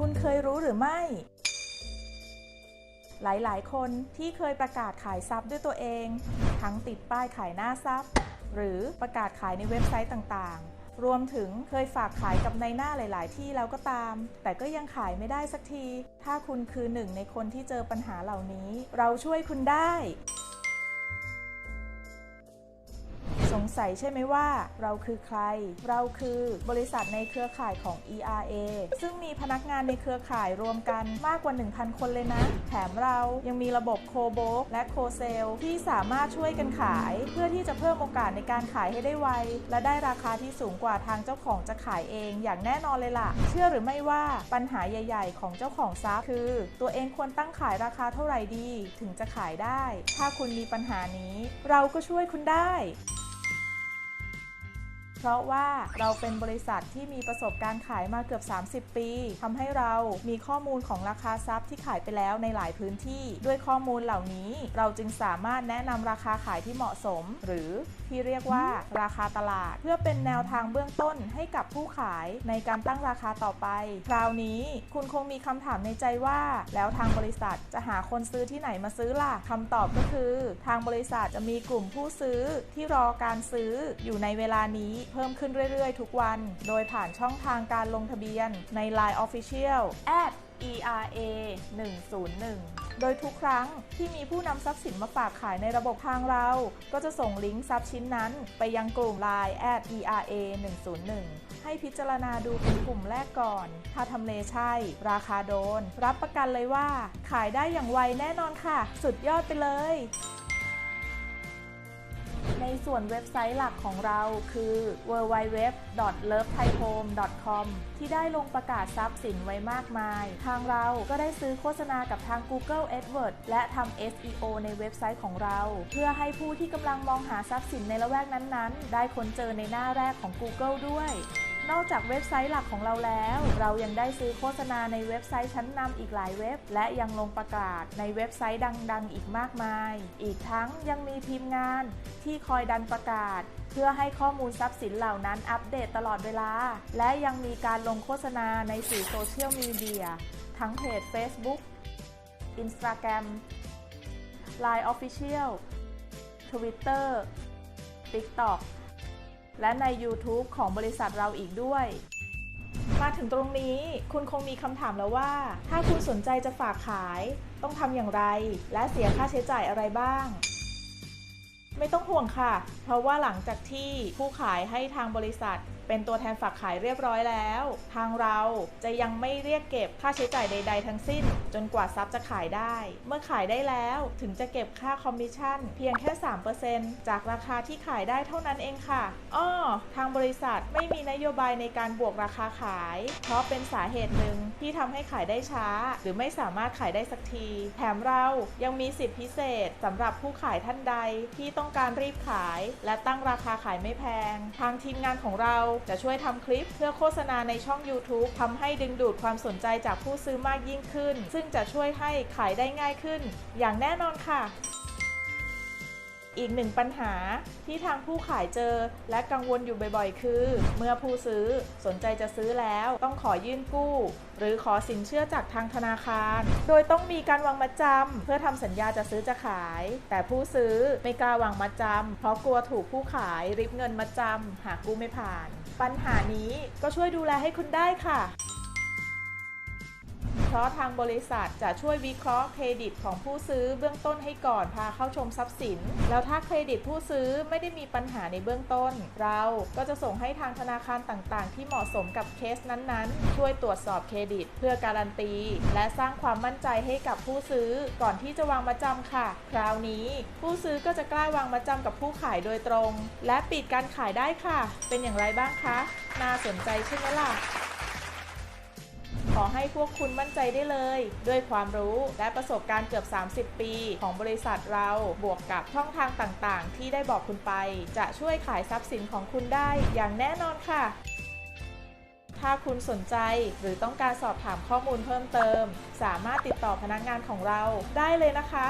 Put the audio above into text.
คุณเคยรู้หรือไม่ หลาย ๆ คนที่เคยประกาศขายซับด้วยตัวเอง ทั้งติดป้ายขายหน้าซับหรือประกาศขายในเว็บไซต์ต่างๆ รวมถึงเคยฝากขายกับในหน้าหลาย ๆ ที่แล้วก็ตาม แต่ก็ยังขายไม่ได้สักที ถ้าคุณคือหนึ่งในคนที่เจอปัญหาเหล่านี้ เราช่วยคุณได้ งสัยใช่ไหมว่า เราคือใคร เราคือบริษัทในเครือข่ายของ ERA ซึ่งมีพนักงานในเครือข่ายรวมกันมากกว่า 1,000 คนเลยนะ แถมเรายังมีระบบโคโบกและโคเซลที่สามารถช่วยกันขาย เพื่อที่จะเพิ่มโอกาสในการขายให้ได้ไว และได้ราคาที่สูงกว่าทางเจ้าของจะขายเองอย่างแน่นอนเลยล่ะ เชื่อหรือไม่ว่าปัญหาใหญ่ ๆ ของเจ้าของซับคือ ตัวเองควรตั้งขายราคาเท่าไหร่ดี ถึงจะขายได้ ถ้าคุณมีปัญหานี้ เราก็ช่วยคุณได้ เพราะว่าเราเป็นบริษัทที่มีประสบการณ์ขายมาเกือบ 30 ปีทำให้เรามีข้อมูลของราคาทรัพย์ที่ขายไปแล้วในหลายพื้นที่ ด้วยข้อมูลเหล่านี้ เราจึงสามารถแนะนำราคาขายที่เหมาะสม หรือที่เรียกว่าราคาตลาด เพื่อเป็นแนวทางเบื้องต้นให้กับผู้ขายในการตั้งราคาต่อไป คราวนี้คุณคงมีคำถามในใจว่า แล้วทางบริษัทจะหาคนซื้อที่ไหนมาซื้อล่ะคำตอบก็คือ ทางบริษัทจะมีกลุ่มผู้ซื้อที่รอการซื้ออยู่ในเวลานี้เพิ่มขึ้นเรื่อยๆ ทุกวัน โดยผ่านช่องทางการลงทะเบียนใน Line Official ERA 101 โดยทุกครั้งที่มีผู้นำทรัพย์สินมาฝากขายในระบบทางเรา ก็จะส่งลิงก์ทรัพย์ชิ้นนั้น ไปยังกลุ่ม Line ERA 101 ให้พิจารณาดูเป็นกลุ่มแรกก่อน ถ้าทำเลใช่ ราคาโดน รับประกันเลยว่า ขายได้อย่างไวแน่นอนค่ะ สุดยอดไปเลย ในส่วนเว็บไซต์หลักของเราคือ www.lovethaiHome.com ที่ได้ลงประกาศทรัพย์สินไว้มากมาย ทางเราก็ได้ซื้อโฆษณากับทาง Google AdWords และทำ SEO ในเว็บไซต์ของเรา เพื่อให้ผู้ที่กำลังมองหาทรัพย์สินในละแวกนั้นๆ ได้ค้นเจอในหน้าแรกของ Google ด้วย นอกจากเว็บไซต์หลักของเราแล้ว เรายังได้ซื้อโฆษณาในเว็บไซต์ชั้นนำอีกหลายเว็บ และยังลงประกาศในเว็บไซต์ดังๆ อีกมากมาย อีกทั้งยังมีทีมงานที่คอยดันประกาศ เพื่อให้ข้อมูลทรัพย์สินเหล่านั้นอัปเดตตลอดเวลา และยังมีการลงโฆษณาในสื่อโซเชียลมีเดียทั้งเพจ Facebook Instagram Line Official Twitter TikTok และใน YouTube ของบริษัทเราอีกด้วย มาถึงตรงนี้คุณคงมีคำถามแล้วว่า ถ้าคุณสนใจจะฝากขาย ต้องทำอย่างไร และเสียค่าใช้จ่ายอะไรบ้างไม่ต้องห่วงค่ะ เพราะว่าหลังจากที่ผู้ขายให้ทางบริษัท เป็นตัวแทนฝากขายเรียบร้อยแล้ว ทางเราจะยังไม่เรียกเก็บค่าใช้จ่ายใด ๆ ทั้งสิ้น จนกว่าทรัพย์จะขายได้ เมื่อขายได้แล้วถึงจะเก็บค่าคอมมิชชั่นเพียงแค่ 3%จากราคาที่ขายได้เท่านั้นเองค่ะอ้อทางบริษัทไม่มีนโยบายในการบวกราคาขาย เพราะเป็นสาเหตุหนึ่งที่ทำให้ขายได้ช้า หรือไม่สามารถขายได้สักที แถมเรายังมีสิทธิพิเศษสำหรับผู้ขายท่านใดที่ต้องการรีบขาย และตั้งราคาขายไม่แพง ทางทีมงานของเราจะช่วยทำคลิปเพื่อโฆษณาในช่อง YouTube ทำให้ดึงดูดความสนใจจากผู้ซื้อมากยิ่งขึ้น ซึ่งจะช่วยให้ขายได้ง่ายขึ้น อย่างแน่นอนค่ะ อีกหนึ่งปัญหาที่ทางผู้ขายเจอและกังวลอยู่บ่อยๆ คือ เมื่อผู้ซื้อสนใจจะซื้อแล้วต้องขอยื่นกู้ หรือขอสินเชื่อจากทางธนาคาร โดยต้องมีการวางมัดจำเพื่อทำสัญญาจะซื้อจะขาย แต่ผู้ซื้อไม่กล้าวางมัดจำเพราะกลัวถูกผู้ขายริบเงินมัดจำหากกู้ไม่ผ่าน ปัญหานี้ก็ช่วยดูแลให้คุณได้ค่ะ ราะทางบริษัทจะช่วยวิเคราะห์เครดิตของผู้ซื้อเบื้องต้นให้ก่อนพาเข้าชมทรัพย์สิน แล้วถ้าเครดิตผู้ซื้อไม่ได้มีปัญหาในเบื้องต้น เราก็จะส่งให้ทางธนาคารต่างๆ ที่เหมาะสมกับเคสนั้นๆ ช่วยตรวจสอบเครดิต เพื่อการันตี และสร้างความมั่นใจให้กับผู้ซื้อก่อนที่จะวางมาจำค่ะ คราวนี้ ผู้ซื้อก็จะกล้าวางมาจำกับผู้ขายโดยตรง และปิดการขายได้ค่ะ เป็นอย่างไรบ้างคะ น่าสนใจใช่ไหมล่ะ ขอให้พวกคุณมั่นใจได้เลย ด้วยความรู้และประสบการณ์เกือบ 30 ปี ของบริษัทเราบวกกับช่องทางต่างๆ ที่ได้บอกคุณไป จะช่วยขายทรัพย์สินของคุณได้อย่างแน่นอนค่ะถ้าคุณสนใจหรือต้องการสอบถามข้อมูลเพิ่มเติม สามารถติดต่อพนักงานของเราได้เลยนะคะ